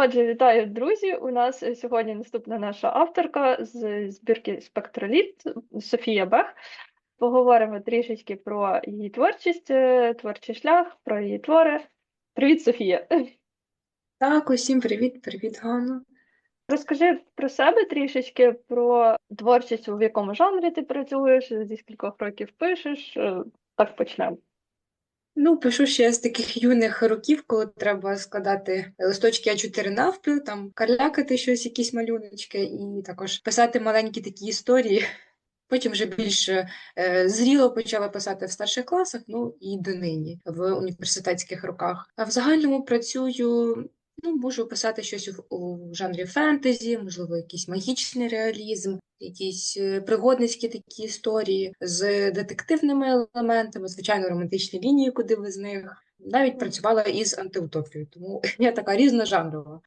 Отже, вітаю, друзі! У нас сьогодні наступна наша авторка з збірки Спектроліт Софія Бех. Поговоримо трішечки про її творчість, е, творчий шлях, про її твори. Привіт, Софія! Так, усім привіт, привіт, Ганна. Розкажи про себе трішечки, про творчість, в якому жанрі ти працюєш, зі скількох років пишеш. Е, Так почнемо. Ну, пишу ще з таких юних років, коли треба складати листочки А4 навпіл, там карлякати щось, якісь малюночки, і також писати маленькі такі історії. Потім вже більш е, зріло почала писати в старших класах, ну і донині в університетських роках. А в загальному працюю, ну, можу писати щось у, у жанрі фентезі, можливо, якийсь магічний реалізм, якісь е, пригодницькі такі історії з детективними елементами, звичайно, романтичні лінії, куди ви з них. Навіть працювала із антиутопією, тому я така різножанрова.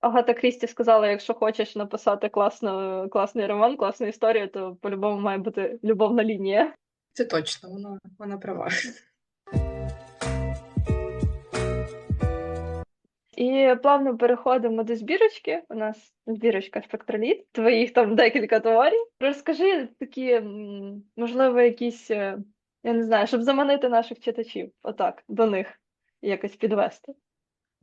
Агата Крісті сказала, якщо хочеш написати класно, класний роман, класну історію, то по-любому має бути любовна лінія. Це точно, вона, вона права. І плавно переходимо до збірочки. У нас збірочка спектроліт, твоїх там декілька творів. Розкажи такі, можливо, якісь, е, я не знаю, щоб заманити наших читачів, отак, до них якось підвести.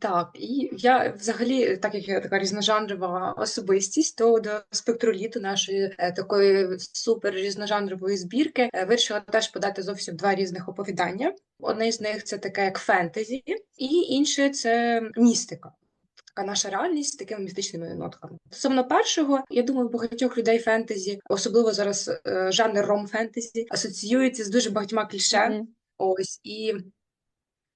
Так, і я взагалі, так як я така різножанрова особистість, то до спектроліту нашої е, такої супер різножанрової збірки е, вирішила теж подати зовсім два різних оповідання. Одне з них це таке як фентезі, і інше це містика. Така наша реальність з такими містичними нотками. Стосовно першого, я думаю, багатьох людей фентезі, особливо зараз е, жанр ром фентезі, асоціюється з дуже багатьма кліше. Мгм. Ось і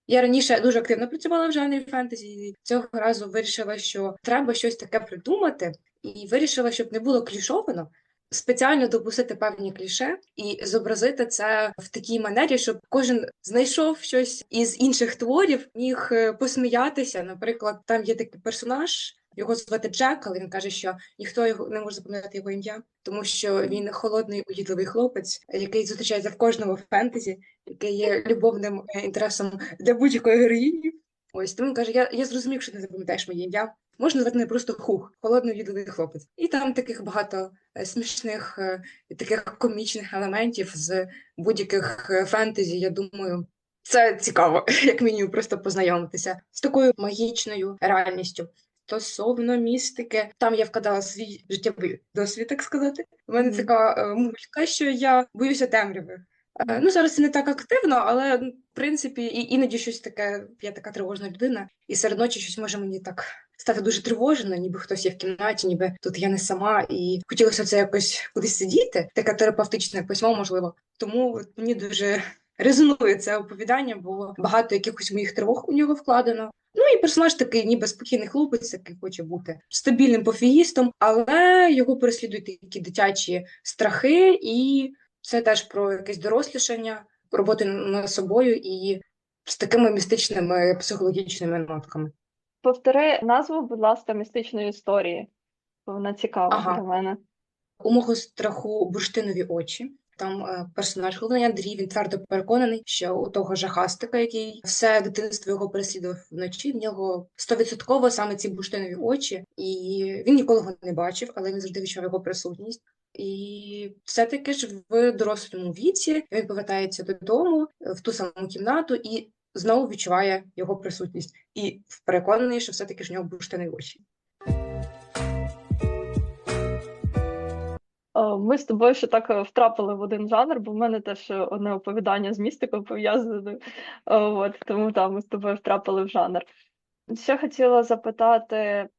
я раніше дуже активно працювала в жанрі фентезі. і Цього разу вирішила, що треба щось таке придумати, і вирішила, щоб не було клішовано, спеціально допустити певні кліше і зобразити це в такій манері, щоб кожен знайшов щось із інших творів, міг е, посміятися. Наприклад, там є такий персонаж. Його звати Джек, але він каже, що ніхто його не може запам'ятати його ім'я, тому що він холодний, уїдливий хлопець, який зустрічається в кожному фентезі, який є любовним е, інтересом для будь-якої героїні. Ось тому він каже: я, я зрозумів, що ти не запам'ятаєш моє ім'я. Можна звати мене просто хух, холодний уїдливий хлопець. І там таких багато е, смішних, е, таких комічних елементів з будь-яких фентезі. Я думаю, це цікаво, як мінімум, просто познайомитися з такою магічною реальністю. Стосовно містики, там я вкладала свій життєвий досвід, так сказати. У мене Мгм. така е, мулька, що я боюся темряви. Е, Ну, зараз це не так активно, але в принципі і іноді щось таке, я така тривожна людина, і серед ночі щось може мені так стати дуже тривожно, ніби хтось є в кімнаті, ніби тут я не сама, і хотілося це якось кудись сидіти, таке терапевтичне письмо, можливо. Тому мені дуже резонує це оповідання, бо багато якихось моїх тривог у нього вкладено. Ну і персонаж такий, ніби спокійний хлопець, який хоче бути стабільним пофігістом, але його переслідують такі дитячі страхи, і це теж про якесь дорослішання, роботу над собою і з такими містичними психологічними нотками. Повтори назву, будь ласка, містичної історії, бо вона цікава Ага. для мене. У мого страху бурштинові очі. Там е, персонаж головний Андрій, він твердо переконаний, що у того жахастика, який все дитинство його переслідував вночі, в нього стовідсотково саме ці бурштинові очі, і він ніколи його не бачив, але він завжди відчував його присутність. І все-таки ж в дорослому віці він повертається додому в ту саму кімнату і знову відчуває його присутність. І переконаний, що все-таки ж в нього бурштинові очі. Ми з тобою ще так е, втрапили в один жанр, бо в мене теж е, одне оповідання з містикою пов'язане. От, тому там ми з тобою втрапили в жанр. Ще хотіла запитати: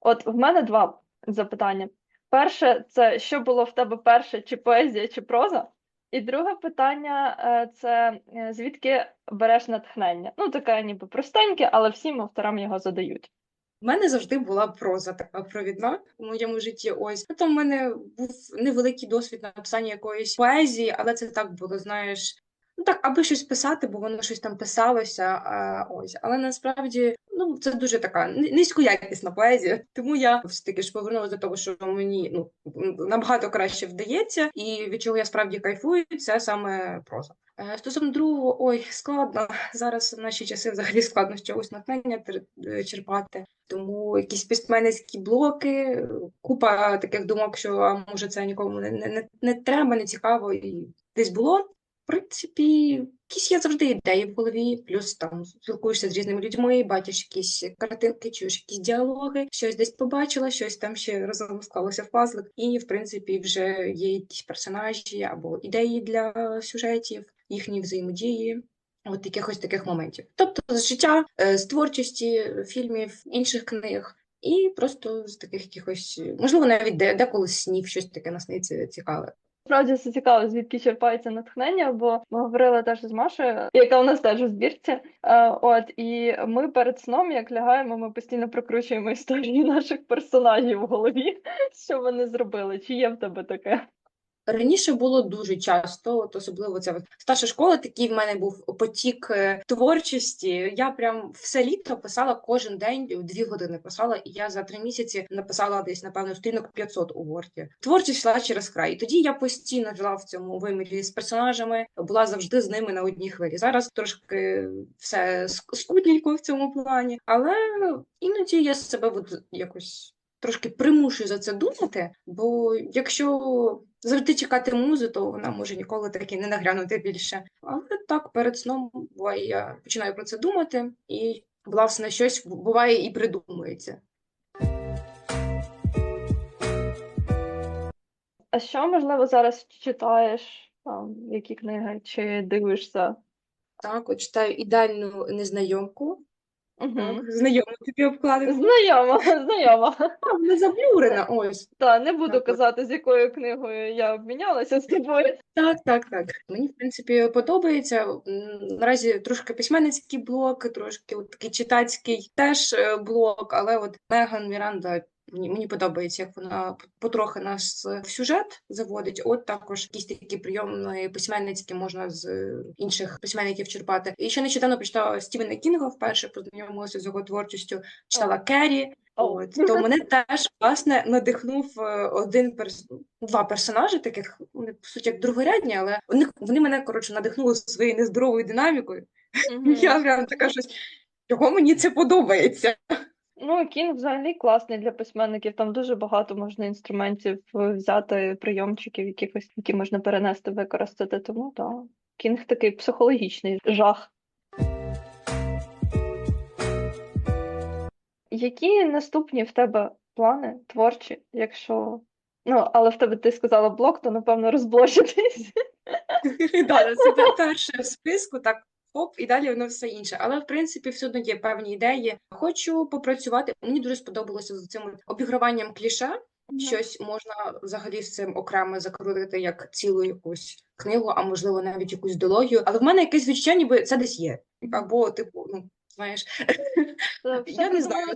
от в мене два запитання. Перше, це що було в тебе перше, чи поезія, чи проза? І друге питання е, це е, звідки береш натхнення? Ну, таке ніби простеньке, але всім авторам його задають. У мене завжди була проза така провідна у моєму житті. Ось потім в мене був невеликий досвід написання якоїсь поезії, але це так було, знаєш, Ну так, аби щось писати, бо воно щось там писалося. А, ось, але насправді ну це дуже така ни- низькоякісна поезія. Тому я все таки ж повернулася до того, що мені ну набагато краще вдається, і від чого я справді кайфую, це саме проза. Е, Стосовно другого, ой, складно зараз в наші часи взагалі складно з чогось натхнення е, черпати. Тому якісь письменницькі блоки, купа таких думок, що а може це нікому не, не, не треба, не цікаво, і десь було. В принципі, якісь є завжди ідеї в голові, плюс там спілкуєшся з різними людьми, бачиш якісь картинки, чуєш якісь діалоги, щось десь побачила, щось там ще разом склалося в пазлик, і в принципі вже є якісь персонажі або ідеї для сюжетів, їхні взаємодії. От якихось таких моментів. Тобто з життя, е, з творчості, фільмів, інших книг, і просто з таких якихось, можливо, навіть де, деколи снів щось таке насниться цікаве. Справді це цікаво, звідки черпається натхнення, бо ми говорили теж з Машею, яка у нас теж у збірці. Е, От і ми перед сном, як лягаємо, ми постійно прокручуємо історії наших персонажів в голові, що вони зробили. Чи є в тебе таке? Раніше було дуже часто, от особливо це старша школа, такий в мене був потік е, творчості. Я прям все літо писала кожен день, дві години писала, і я за три місяці написала десь, напевно, сторінок 500 у Ворді. Творчість йшла через край. І тоді я постійно жила в цьому вимірі з персонажами, була завжди з ними на одній хвилі. Зараз трошки все ск- скутненько в цьому плані, але іноді я себе от якось трошки примушую за це думати, бо якщо завжди чекати музу, то вона може ніколи таки не нагрянути більше. Але так перед сном буває, я починаю про це думати, і власне щось буває і придумується. А що, можливо, зараз читаєш? Там, які книги, чи дивишся? Так, от читаю ідеальну незнайомку. Угу. Знайомо тобі обкладинку. Знайома, знайома. Там не заблюрена. Ось. Та не буду Так, казати, з якою книгою я обмінялася з тобою. Так, так, так. Мені, в принципі, подобається. Наразі трошки письменницький блок, трошки от такий читацький теж е, блок, але от Меган Міранда. Мені, мені подобається, як вона потрохи нас в сюжет заводить. От також якісь такі прийоми письменницькі можна з інших письменників черпати. І ще нещодавно прочитала Стівена Кінга, вперше познайомилася з його творчістю, читала Керрі. От, то мене теж власне надихнув е, один перс... два персонажі, таких вони по суті як другорядні, але вони, вони мене коротше надихнули своєю нездоровою динамікою. Мгм. Я прям така щось, чого мені це подобається. Ну, Кінг взагалі класний для письменників. Там дуже багато можна інструментів взяти, прийомчиків, якихось, які можна перенести, використати. Тому так. Кінг такий психологічний жах. Які наступні в тебе плани творчі, якщо. Ну, але в тебе ти сказала блок, то напевно розблочитись. Да, Це перше в списку, так хоп, і далі воно все інше. Але в принципі все одно є певні ідеї. Хочу попрацювати. Мені дуже сподобалося з цим обіграванням кліше. Щось можна взагалі з цим окремо закрутити як цілу якусь книгу, а можливо навіть якусь дилогію. Але в мене якесь відчуття, ніби це десь є. Або, типу, ну знаєш, Я не знаю.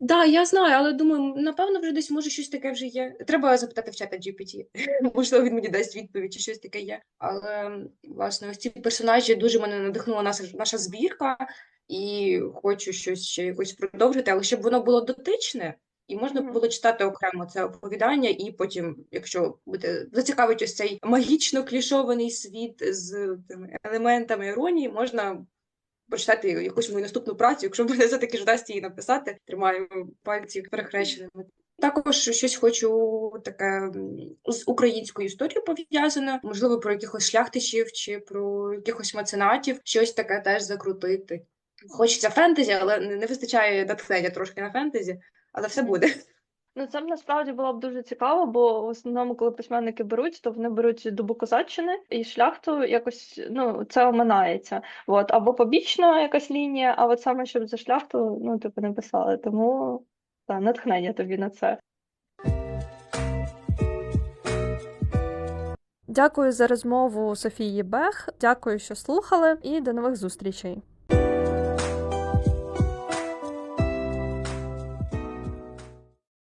Да, я знаю, але думаю, напевно, вже десь може щось таке вже є. Треба запитати в чата GPT. Можливо, він мені дасть відповідь, чи щось таке є. Але власне, ось ці персонажі дуже мене надихнула наша, наша збірка, і хочу щось ще якось продовжити, але щоб воно було дотичне. І можна було читати окремо це оповідання, і потім, якщо буде зацікавить ось цей магічно клішований світ з тими елементами іронії, можна почитати якусь мою наступну працю, якщо мене все-таки ж вдасться її написати, тримаю пальці перехрещеними. Також щось хочу таке з українською історією пов'язане, можливо, про якихось шляхтичів чи про якихось меценатів, щось таке теж закрутити. Хочеться фентезі, але не вистачає натхнення трошки на фентезі, але все буде. Ну, це б насправді було б дуже цікаво, бо в основному, коли письменники беруть, то вони беруть добу козаччини і шляхту якось ну це оминається. От або побічна якась лінія, а от саме щоб за шляхту, ну типу не писали. Тому та натхнення тобі на це. Дякую за розмову Софії Бех. Дякую, що слухали, і до нових зустрічей.